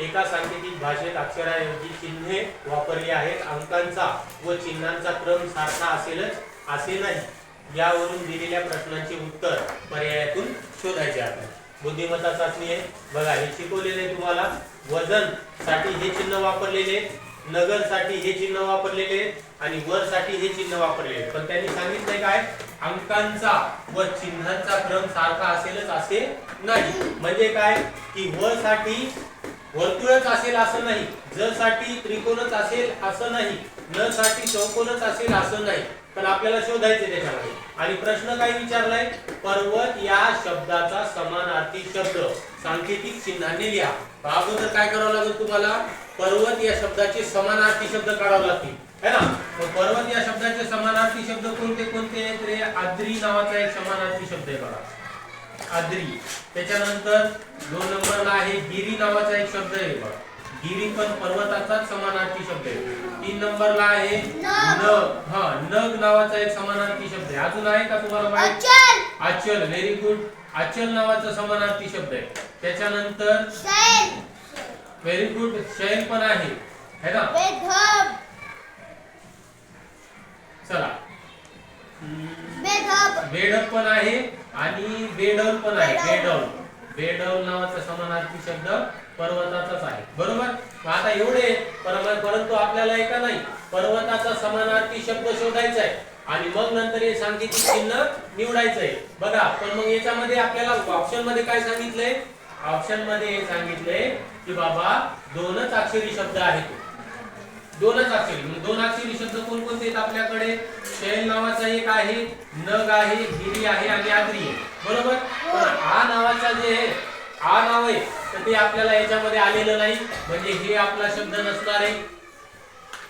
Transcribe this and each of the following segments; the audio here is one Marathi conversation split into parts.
एका सांकेतिक भाषेत अक्षराऐवजी चिन्हे वापरली आहेत. अंकांचा व चिन्हांचा क्रम सारखा असेलच असे नाही यावरून दिलेल्या प्रश्नांचे उत्तर पर्यायातून शोधायचे आहे. बुद्धिमत्ता चाचणी आहे बघा हे शिकवलेले तुम्हाला. वजनसाठी हे चिन्ह वापरलेले नगरसाठी हे चिन्ह वापरलेले आणि वर साठी हे चिन्ह वापरलेले. पण त्यांनी सांगितलंय काय? अंकांचा व चिन्हांचा क्रम सारखा असेलच असे नाही. म्हणजे काय? की व साठी वर्तुळच असेल असं नाही ज साठी त्रिकोणच असेल असं नाही न साठी चौकोनच असेल असं नाही. पण आपल्याला शोधायचे त्याच्यामध्ये. आणि प्रश्न काय विचारलाय? पर्वत या शब्दाचा समानार्थी शब्द. सांकेतिक चिन्हाने लिहा. अगोदर काय करावं लागेल तुम्हाला? पर्वत या शब्दाचे समानार्थी शब्द काढावे लागतील. है ना? पर्वत या शब्दाचे समानार्थी शब्द कोणते कोणते? आहेत रे आद्री नावाचा एक समानार्थी शब्द आहे बघा. आद्री त्याच्यानंतर दोन नंबरला आहे गिरी नावाचा एक शब्द आहे बघा. गिरी पण पर्वताचाच समानार्थी शब्द आहे. तीन नंबरला आहे नग. हा नग नावाचा एक समानार्थी शब्द आहे. अजून आहे का तुम्हाला माहीत? अचल. आचल व्हेरी गुड आचल नावाचा समानार्थी शब्द आहे. त्याच्यानंतर शैल. व्हेरी गुड शैल पण आहे. है ना? चला. बेडक पण आहे. आणि बेडल पण आहे बेडल. बेडल. नावाचा समानार्थी शब्द पर्वताचाच आहे. बरोबर? आता एवढे पर- परंतु आपल्याला एका नाही? पर्वताचा समानार्थी शब्द शोधायचा आहे. आणि मग नंतर हे सांकेतिक चिन्ह निवडायचं आहे. बघा पण मग याच्यामध्ये आपल्याला ऑप्शनमध्ये काय सांगितलंय? ऑप्शनमध्ये हे सांगितलंय की बाबा दोनच अक्षरी शब्द आहेत. दोनच अक्षरी म्हणजे दोन अक्षरी शब्द कोणकोणते आहेत आपल्याकडे? शैल नावाचा एक आहे नग आहे गिरी आहे आणि आद्री आहे. बरोबर? पण आ नावाचा जे आहे आ नाव आहे तर ते आपल्याला याच्यामध्ये आलेलं नाही. म्हणजे हे आपला शब्द नसणार आहे.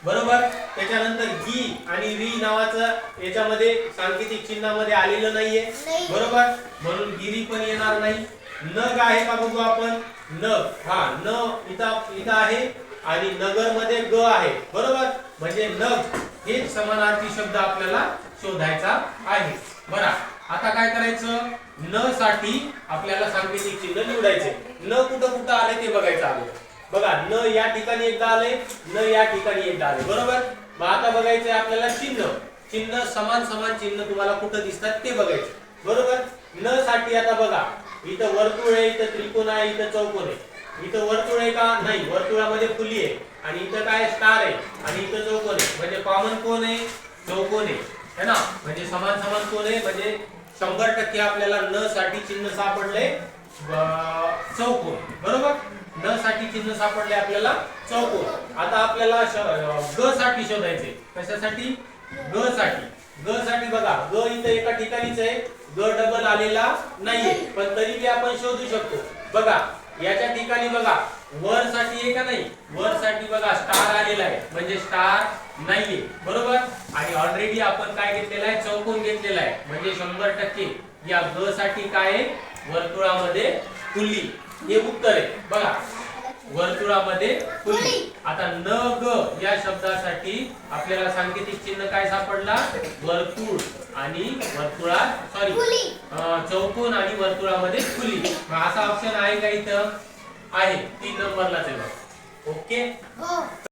बरोबर? त्याच्यानंतर गी आणि री नावाचं याच्यामध्ये सांकेतिक चिन्हामध्ये आलेलं नाहीये. नाही. बरोबर? म्हणून गिरी पण येणार नाही. नग आहे का बघू आपण? नग. हा न इथं इथं आहे. आणि नगरमध्ये ग आहे. बरोबर? म्हणजे नग हे समानार्थी शब्द आपल्याला शोधायचा आहे. बरा. आता काय करायचं? न साठी आपल्याला सांकेतिक चिन्ह निवडायचे. न कुठं कुठं आले ते बघायचं आलं बघा न या ठिकाणी एकदा आले न या ठिकाणी एकदा आले. बरोबर? मग आता बघायचंय आपल्याला चिन्ह. चिन्ह समान समान चिन्ह तुम्हाला कुठं दिसतात ते बघायचे. बरोबर? न साठी आता बघा. इथं वर्तुळ आहे इथं त्रिकोण आहे इथं चौकोन आहे. इथं वर्तुळ आहे का? नाही. वर्तुळामध्ये फुली आहे. आणि इथं काय स्टार आहे. आणि इथं चौकोन आहे. म्हणजे कॉमन कोण आहे? चौकोन आहे. है ना? म्हणजे समान समान कोण आहे? म्हणजे शंभर टक्के आपल्याला न साठी चिन्ह सापडले चौकोन. बरोबर? न साठी चिन्ह सापडले आपल्याला चौकोन. आता आपल्याला ग साठी शोधायचे कशासाठी? ग साठी. ग साठी बघा. ग इथं एका ठिकाणीच आहे. ग डबल आलेला नाहीये. पण तरी बी आपण शोधू शकतो. बघा. याच्या ठिकाणी बघा वर साठी आहे का नाही? वर साठी बघा स्टार आलेला आहे. म्हणजे स्टार नाहीये. बरोबर? आणि ऑलरेडी आपण काय घेतलेला आहे? चौकोन घेतलेला आहे. म्हणजे शंभर टक्के या ग साठी काय आहे? वर्तुळामध्ये कुल्ली हे उत्तर आहे. बघा. वर्तुळामध्ये फुली. आता न ग या शब्दासाठी आपल्याला सांकेतिक चिन्ह काय सापडला? वर्तुळ आणि वर्तुळात सॉरी. चौकोन आणि वर्तुळामध्ये फुली. असा ऑप्शन आहे का इथं? आहे. तीन नंबरलाच आहे बघ. ओके